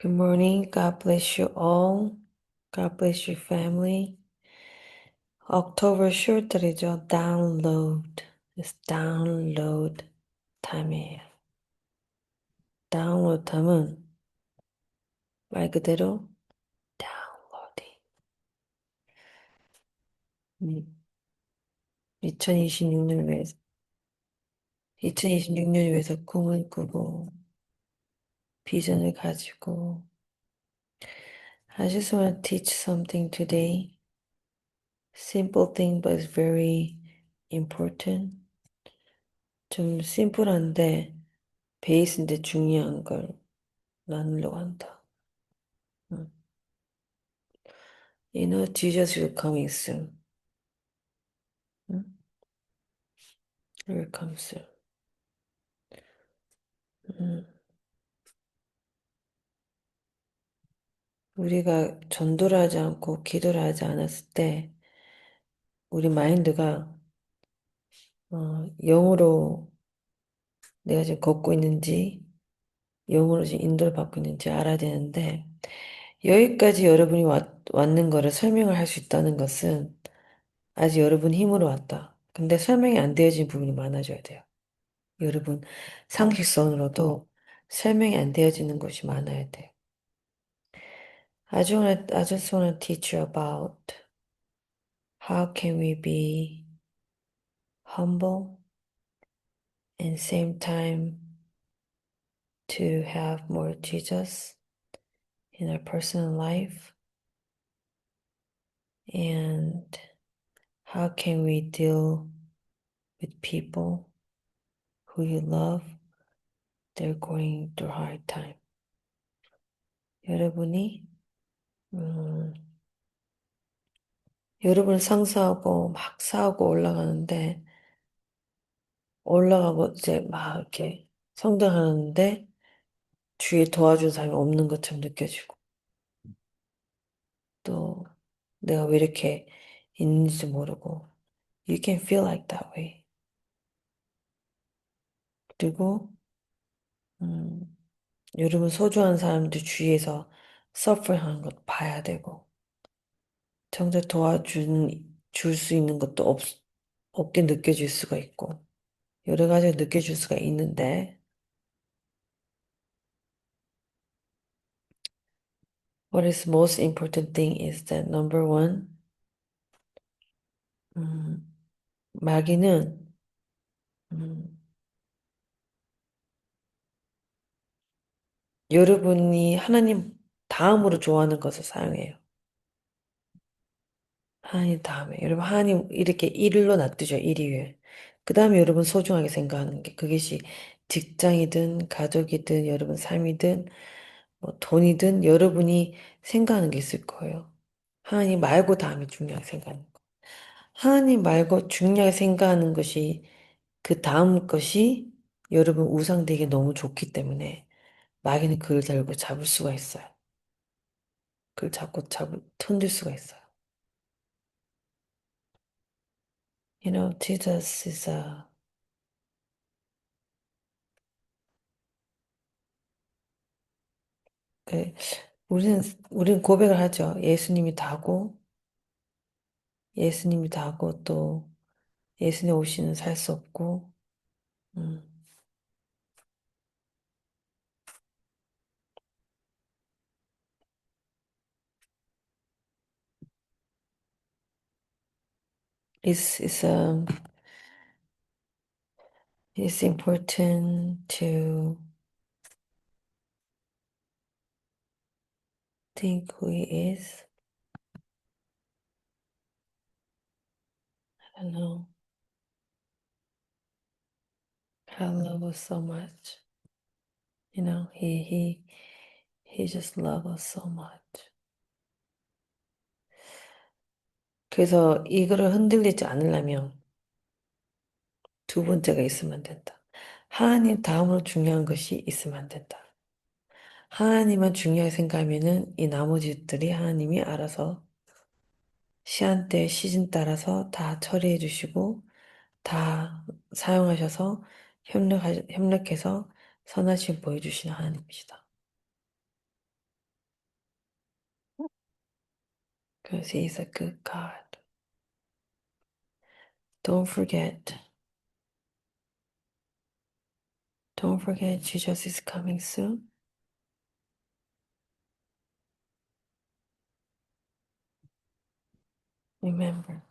Good morning. God bless you all. God bless your family. October 슈얼들이죠. Download. It's download time이에요. 다운로드 하면 말 그대로 다운로딩. 음, 2026년 위해서 2026년 위해서 꿈을 꾸고 비전을 가지고 I just want to teach something today. Simple thing but it's very important. 좀 심플한데 베이스인데 중요한 걸 나누려고 한다. 응. You know, Jesus will coming soon. 응? will come soon. 응. 우리가 전도를 하지 않고 기도를 하지 않았을 때 우리 마인드가 어, 영으로 내가 지금 걷고 있는지 영으로 지금 인도를 받고 있는지 알아야 되는데 여기까지 여러분이 왔, 왔는 거를 설명을 할 수 있다는 것은 아직 여러분 힘으로 왔다. 근데 설명이 안 되어진 부분이 많아져야 돼요. 여러분 상식선으로도 설명이 안 되어지는 것이 많아야 돼요. I just wanna, I just wanna teach you about how can we be humble and same time to have more Jesus in our personal life and how can we deal with people who you love they're going through hard time 여러분이 음, 여러분 상사하고 막 싸우고 올라가는데 올라가고 이제 막 이렇게 성장하는데 주위에 도와준 사람이 없는 것처럼 느껴지고 또 내가 왜 이렇게 있는지 모르고 You can feel like that way. 그리고 음, 여러분 소중한 사람들 주위에서 suffer 하는 것도 봐야 되고 정작 도와준 줄 수 있는 것도 없, 없게 느껴질 수가 있고 여러 가지가 느껴질 수가 있는데 What is most important thing is that number one 음, 마귀는 음, 여러분이 하나님 다음으로 좋아하는 것을 사용해요. 하나님 다음에 여러분 하나님 이렇게 1위로 놔두죠. 1위에. 그 다음에 여러분 소중하게 생각하는 게 그것이 직장이든 가족이든 여러분 삶이든 뭐 돈이든 여러분이 생각하는 게 있을 거예요. 하나님 말고 다음에 중요하게 생각하는 거. 하나님 말고 중요하게 생각하는 것이 그 다음 것이 여러분 우상되게 너무 좋기 때문에 마귀는 그걸 달고 잡을 수가 있어요. 그걸 잡고 잡을 던질 수가 있어요. You know, Jesus is a 그 우리는 우리는 고백을 하죠. 예수님이 다고 예수님이 다고 또 예수님 없이는 살 수 없고 음. It's it's um it's important to think who he is. I don't know. I love us so much. You know, he he he just love us so much. 그래서 이거를 흔들리지 않으려면 두 번째가 있으면 된다. 하나님 다음으로 중요한 것이 있으면 된다. 하나님만 중요하게 생각하면은 이 나머지들이 하나님이 알아서 시한때 시즌 따라서 다 처리해 주시고 다 사용하셔서 협력 협력해서 선하심 보여주시는 하나님이시다. 그래서 he's a good God. Don't forget. Don't forget Jesus is coming soon. Remember,